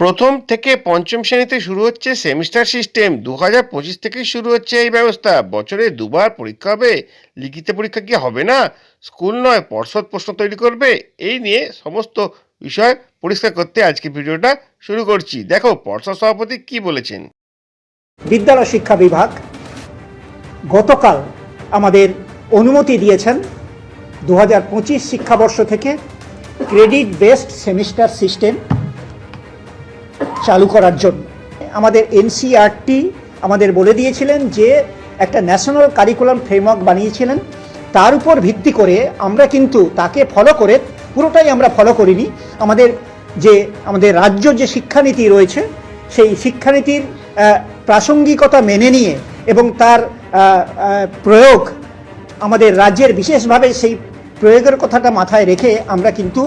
প্রথম থেকে পঞ্চম শ্রেণীতে শুরু হচ্ছে সেমিস্টার সিস্টেম। দু হাজার পঁচিশ থেকেই শুরু হচ্ছে এই ব্যবস্থা। বছরে দুবার পরীক্ষা হবে। লিখিত পরীক্ষা কি হবে না? স্কুল নয়, পর্ষদ প্রশ্ন তৈরি করবে। এই নিয়ে সমস্ত বিষয় পরিষ্কার করতে আজকে ভিডিওটা শুরু করছি। দেখো, পর্ষদ সভাপতি কি বলেছেন? বিদ্যালয় শিক্ষা বিভাগ গতকাল আমাদের অনুমতি দিয়েছেন দু হাজার পঁচিশ শিক্ষাবর্ষ থেকে ক্রেডিট বেসড সেমিস্টার সিস্টেম। চালু করার জন্য। আমাদের এনসিআরটি আমাদের বলে দিয়েছিলেন যে, একটা ন্যাশনাল কারিকুলাম ফ্রেমওয়ার্ক বানিয়েছিলেন। তার উপর ভিত্তি করে আমরা কিন্তু তাকে ফলো করে, পুরোটাই আমরা ফলো করিনি। আমাদের যে, আমাদের রাজ্য যে শিক্ষানীতি রয়েছে, সেই শিক্ষানীতির প্রাসঙ্গিকতা মেনে নিয়ে এবং তার প্রয়োগ আমাদের রাজ্যের বিশেষভাবে সেই প্রয়োগের কথাটা মাথায় রেখে আমরা কিন্তু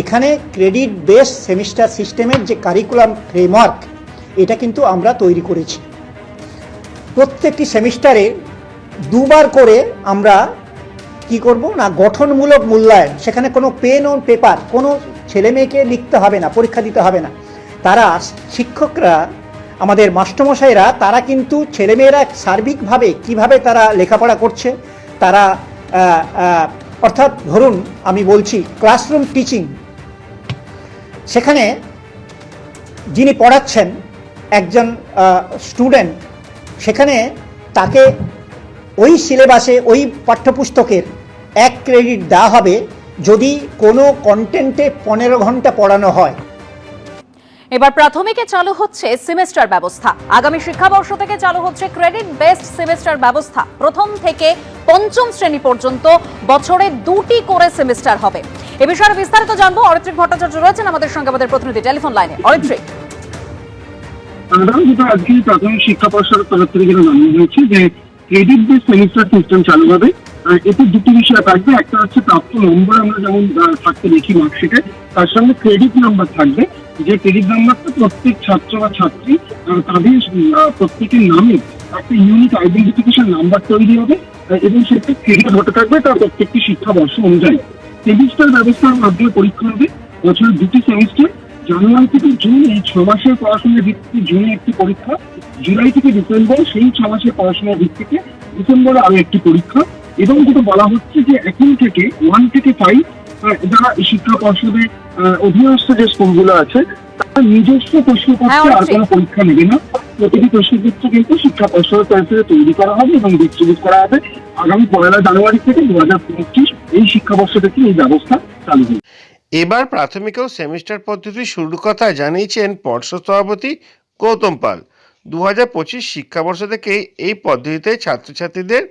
এখানে ক্রেডিট বেস সেমিস্টার সিস্টেমের যে কারিকুলাম ফ্রেমওয়ার্ক এটা কিন্তু আমরা তৈরি করেছি। প্রত্যেকটি সেমিস্টারে দুবার করে আমরা কি করব না, গঠনমূলক মূল্যায়ন, সেখানে কোনো পেন ও পেপার কোনো ছেলে মেয়েকে লিখতে হবে না, পরীক্ষা দিতে হবে না। তারা শিক্ষকরা, আমাদের মাস্টারমশাইরা, তারা কিন্তু ছেলেমেয়েরা সার্বিকভাবে কীভাবে তারা লেখাপড়া করছে, তারা অর্থাৎ ধরুন আমি বলছি ক্লাসরুম টিচিং সেখানে যিনি পড়াচ্ছেন, একজন স্টুডেন্ট সেখানে তাকে ওই সিলেবাসে ওই পাঠ্যপুস্তকের এক ক্রেডিট দেওয়া হবে যদি কোনো কন্টেন্টে পনেরো ঘণ্টা পড়ানো হয়। এবার প্রাথমিকে চালু হচ্ছে সেমেস্টার ব্যবস্থা। আগামী শিক্ষাবর্ষ থেকে চালু হচ্ছে ক্রেডিট বেসড সেমেস্টার ব্যবস্থা। প্রথম থেকে পঞ্চম শ্রেণি পর্যন্ত বছরে দুটি করে সেমেস্টার হবে। এ বিষয়ে বিস্তারিত জানব। অরিত্রিক ভট্টাচার্য রয়েছেন আমাদের সঙ্গে আমাদের প্রতিনিধি। টেলিফোন লাইনে। অরিত্রিক। আজকে প্রাথমিক শিক্ষা পর্ষদের তরফ থেকে যেটা জানানো হয়েছে যে ক্রেডিট বেস সেমিস্টার সিস্টেম চালু হবে। এতে দুটি বিষয় থাকবে। একটা হচ্ছে প্রাপ্ত নম্বর আমরা যেমন থাকতে দেখি মার্কশিটে তার সঙ্গে ক্রেডিট নাম্বার থাকবে। যে ক্রেডিট নাম্বারটা প্রত্যেক ছাত্র বা ছাত্রী তাদের প্রত্যেকের নামে একটা ইউনিক আইডেন্টিফিকেশন নাম্বার তৈরি হবে। এবং সেটা ক্রেডিট হতে থাকবে তার প্রত্যেকটি শিক্ষাবর্ষ অনুযায়ী। সেমিস্টার ব্যবস্থার মাধ্যমে পরীক্ষা হবে। বছরে দুটি সেমিস্টার জানুয়ারি থেকে জুন এই ছ মাসের পড়াশোনার ভিত্তিতে জুনে একটি পরীক্ষা জুলাই থেকে ডিসেম্বর সেই ছ মাসের পড়াশোনার ভিত্তিতে ডিসেম্বরে আরও একটি পরীক্ষা এবং যেটা বলা হচ্ছে যে এখন থেকে ওয়ান থেকে ফাইভ যারা শিক্ষা পর্ষদে আহ, অধীনস্থ যে স্কুলগুলো আছে তারা নিজস্ব প্রশ্নপত্রে হ্যাঁ, আর কোনো পরীক্ষা নেবে না। প্রতিটি প্রশ্নপত্র কিন্তু শিক্ষা পর্ষদের তরফ থেকে তৈরি করা হবে এবং ডিস্ট্রিবিউট করা হবে। আগামী পয়লা জানুয়ারি থেকে দু হাজার পঁচিশ এই শিক্ষাবর্ষ থেকে এই ব্যবস্থা চালু হবে এবার প্রাথমিকেও সেমিস্টার পদ্ধতি শুরুর কথা জানিয়েছেন পর্ষদ সভাপতি গৌতম পাল। দু হাজার পঁচিশ শিক্ষাবর্ষ থেকে এই পদ্ধতিতে ছাত্রছাত্রীদের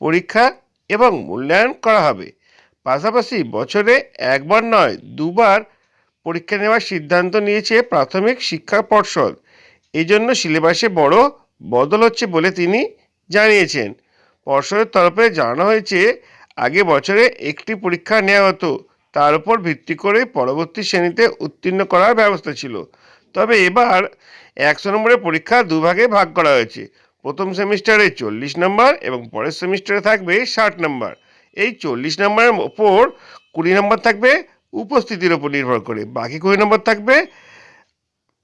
পরীক্ষা এবং মূল্যায়ন করা হবে। পাশাপাশি বছরে একবার নয়, দুবার পরীক্ষা নেওয়ার সিদ্ধান্ত নিয়েছে প্রাথমিক শিক্ষা পর্ষদ। এই জন্য সিলেবাসে বড় বদল হচ্ছে বলে তিনি জানিয়েছেন। পর্ষদের তরফে জানানো হয়েছে, আগে বছরে একটি পরীক্ষা নেওয়া হতো। তার উপর ভিত্তি করে পরবর্তী শ্রেণীতে উত্তীর্ণ করার ব্যবস্থা ছিল। তবে এবার একশো নম্বরের পরীক্ষা দুভাগে ভাগ করা হয়েছে। প্রথম সেমিস্টারে চল্লিশ নম্বর এবং পরের সেমিস্টারে থাকবে ষাট নম্বর। এই চল্লিশ নম্বরের ওপর কুড়ি নম্বর থাকবে, উপস্থিতির ওপর নির্ভর করে। বাকি কুড়ি নম্বর থাকবে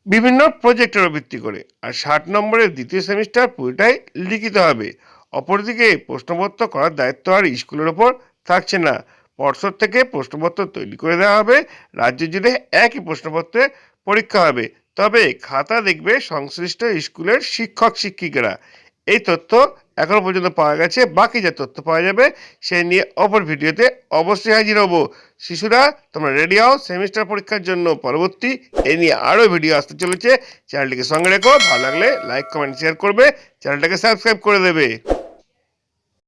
বিভিন্ন প্রজেক্টের ভিত্তি করে। আর ষাট নম্বরের দ্বিতীয় সেমিস্টার পুরোটাই লিখিত হবে। অপরদিকে প্রশ্নপত্র করার দায়িত্ব আর স্কুলের ওপর থাকছে না। পর্ষদ থেকে প্রশ্নপত্র তৈরি করে দেওয়া হবে, রাজ্য জুড়ে একই প্রশ্নপত্রে পরীক্ষা হবে। তবে খাতা দেখবে সংশ্লিষ্ট স্কুলের শিক্ষক, শিক্ষিকারা। এই তথ্য এখনও পর্যন্ত পাওয়া গেছে। বাকি যে তথ্য পাওয়া যাবে সেই নিয়ে অপর ভিডিওতে অবশ্যই হাজির হব। শিশুরা, তোমরা রেডি হও সেমিস্টার পরীক্ষার জন্য। পরবর্তী এই নিয়ে আরও ভিডিও আসতে চলেছে। চ্যানেলটিকে সঙ্গে রেখো। ভালো লাগলে লাইক কমেন্ট শেয়ার করবে। চ্যানেলটাকে সাবস্ক্রাইব করে দেবে।